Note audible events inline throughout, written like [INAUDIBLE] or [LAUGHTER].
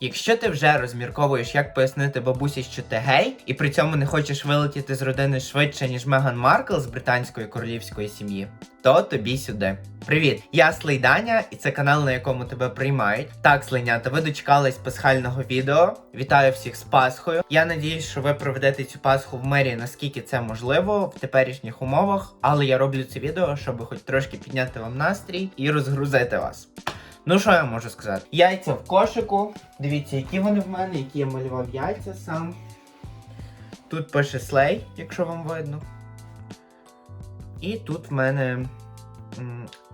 Якщо ти вже розмірковуєш, як пояснити бабусі, що ти гей, і при цьому не хочеш вилетіти з родини швидше, ніж Меган Маркл з британської королівської сім'ї, то тобі сюди. Привіт, я Слейданя, і це канал, на якому тебе приймають. Так, слейнята, ви дочекались пасхального відео. Вітаю всіх з Пасхою. Я надіюсь, що ви проведете цю Пасху в мері, наскільки це можливо в теперішніх умовах. Але я роблю це відео, щоб хоч трошки підняти вам настрій і розгрузити вас. Ну, що я можу сказати? Яйця в кошику. Дивіться, які вони в мене, які я малював яйця сам. Тут пише слей, якщо вам видно. І тут в мене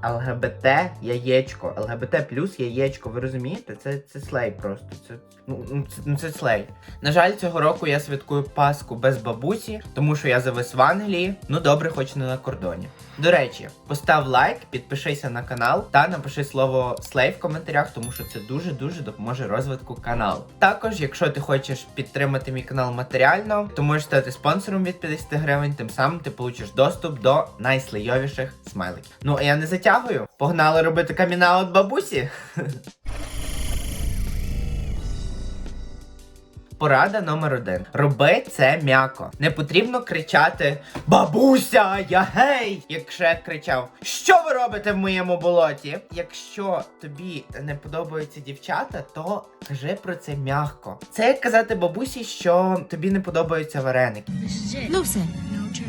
ЛГБТ яєчко. ЛГБТ плюс яєчко. Ви розумієте? Це, це слей просто. Це, ну, ну, це, ну, це слей. На жаль, цього року я святкую Пасху без бабусі, тому що я завис в Англії. Ну добре, хоч не на кордоні. До речі, постав лайк, підпишися на канал та напиши слово слей в коментарях, тому що це дуже-дуже допоможе розвитку каналу. Також, якщо ти хочеш підтримати мій канал матеріально, то можеш стати спонсором від 50 гривень, тим самим ти получиш доступ до найслейовіших смайликів. Ну а я не затягую. Погнали робити камінаут бабусі. Порада номер один. Роби це м'яко. Не потрібно кричати Бабуся, я гей! Якщо я кричав, що ви робите в моєму болоті? Якщо тобі не подобаються дівчата, то кажи про це м'яко. Це як казати бабусі, що тобі не подобаються вареники. Ну все,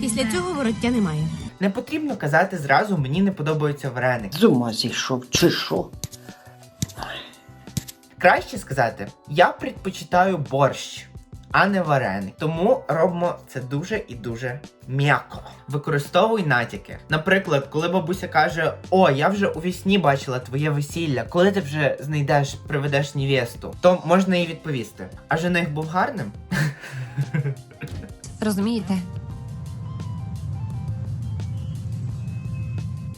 після цього вороття немає. Не потрібно казати зразу мені не подобаються вареники. З ума зійшов, чи що? Краще сказати, я предпочитаю борщ, а не вареник. Тому робимо це дуже і дуже м'яко. Використовуй натяки. Наприклад, коли бабуся каже: О, я вже у вісні бачила твоє весілля, коли ти вже знайдеш, приведеш невесту, то можна їй відповісти. А жених був гарним? Розумієте?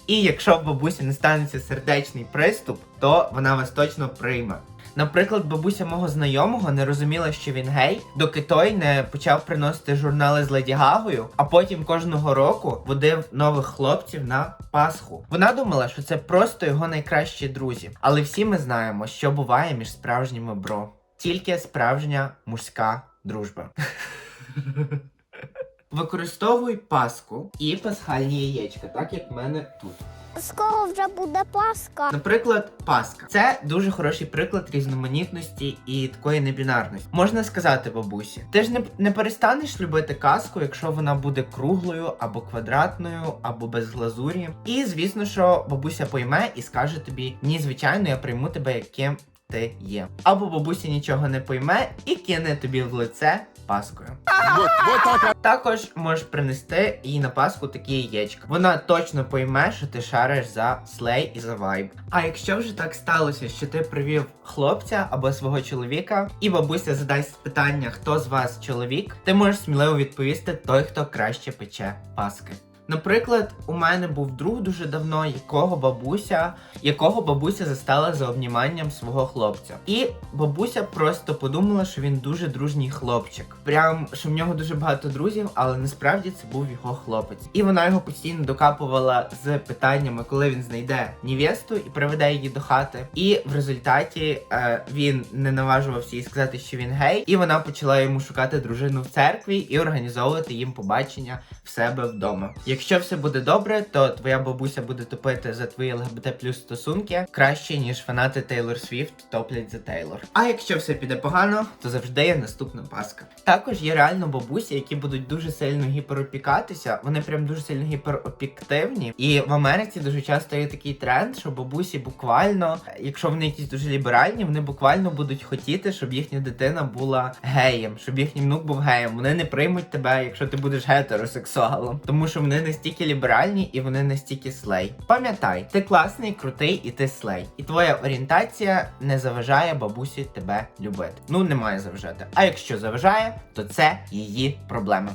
І якщо в бабусі не станеться сердечний приступ, то вона вас точно прийме. Наприклад, бабуся мого знайомого не розуміла, що він гей, доки той не почав приносити журнали з Леді Гагою, а потім кожного року водив нових хлопців на Пасху. Вона думала, що це просто його найкращі друзі. Але всі ми знаємо, що буває між справжніми бро. Тільки справжня мужська дружба. [LAUGHS] Використовуй паску і пасхальні яєчка, так як в мене тут. Скоро вже буде Пасха. Наприклад, паска. Це дуже хороший приклад різноманітності і такої небінарності. Можна сказати бабусі, ти ж не, не перестанеш любити казку, якщо вона буде круглою або квадратною, або без глазурі. І звісно, що бабуся пойме і скаже тобі: ні, звичайно, я прийму тебе яким ти є. Або бабуся нічого не пойме і кине тобі в лице паскою. Також можеш принести їй на паску такі яєчка. Вона точно пойме, що ти шариш за слей і за вайб. А якщо вже так сталося, що ти привів хлопця або свого чоловіка, і бабуся задасть питання, хто з вас чоловік, ти можеш сміливо відповісти той, хто краще пече паски. Наприклад, у мене був друг дуже давно, якого бабуся, якого бабуся застала за обніманням свого хлопця. І бабуся просто подумала, що він дуже дружній хлопчик. Прям що в нього дуже багато друзів, але насправді це був його хлопець. І вона його постійно докапувала з питаннями, коли він знайде невесту і приведе її до хати. І в результаті е, він не наважувався їй сказати, що він гей, і вона почала йому шукати дружину в церкві і організовувати їм побачення в себе вдома. Якщо все буде добре, то твоя бабуся буде топити за твої ЛГБТ плюс стосунки краще, ніж фанати Тейлор Свіфт топлять за Тейлор. А якщо все піде погано, то завжди є наступна паска. Також є реально бабусі, які будуть дуже сильно гіперопікатися. Вони прям дуже сильно гіперопіктивні. І в Америці дуже часто є такий тренд, що бабусі буквально, якщо вони якісь дуже ліберальні, вони буквально будуть хотіти, щоб їхня дитина була геєм, щоб їхній внук був геєм. Вони не приймуть тебе, якщо ти будеш гетеросексуалом, тому що вони настільки ліберальні і вони настільки слей. Пам'ятай, ти класний, крутий і ти слей. І твоя орієнтація не заважає бабусі тебе любити. Ну не має заважати. А якщо заважає, то це її проблема.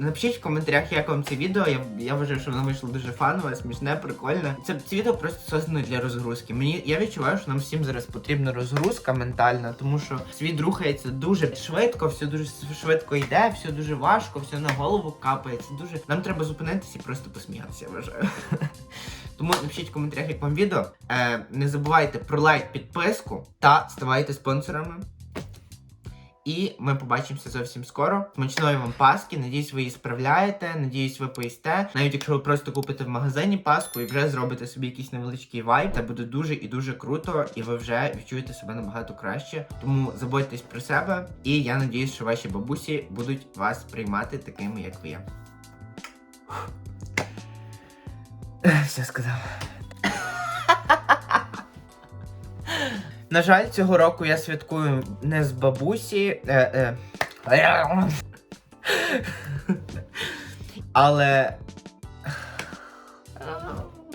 Напишіть в коментарях, як вам це відео. Я, я вважаю, що воно вийшло дуже фанове, смішне, прикольне. Це, це відео просто создано для розгрузки. Мені я відчуваю, що нам всім зараз потрібна розгрузка ментальна, тому що світ рухається дуже швидко, все дуже швидко йде, все дуже важко, все на голову капається. Дуже нам треба зупинитися і просто посміятися. Я вважаю. [LAUGHS] Тому напишіть в коментарях, як вам відео. Е, не забувайте про лайк, підписку та ставайте спонсорами. І ми побачимося зовсім скоро. Смачної вам паски. Надіюсь, ви її справляєте. Надіюсь, ви поїсте. Навіть якщо ви просто купите в магазині паску і вже зробите собі якийсь невеличкий вайб, це буде дуже і дуже круто, і ви вже відчуєте себе набагато краще. Тому заботьтесь про себе, і я надіюсь, що ваші бабусі будуть вас приймати такими, як ви є. Все сказав. На жаль, цього року я святкую не з бабусі. Е, е. [LAUGHS] Але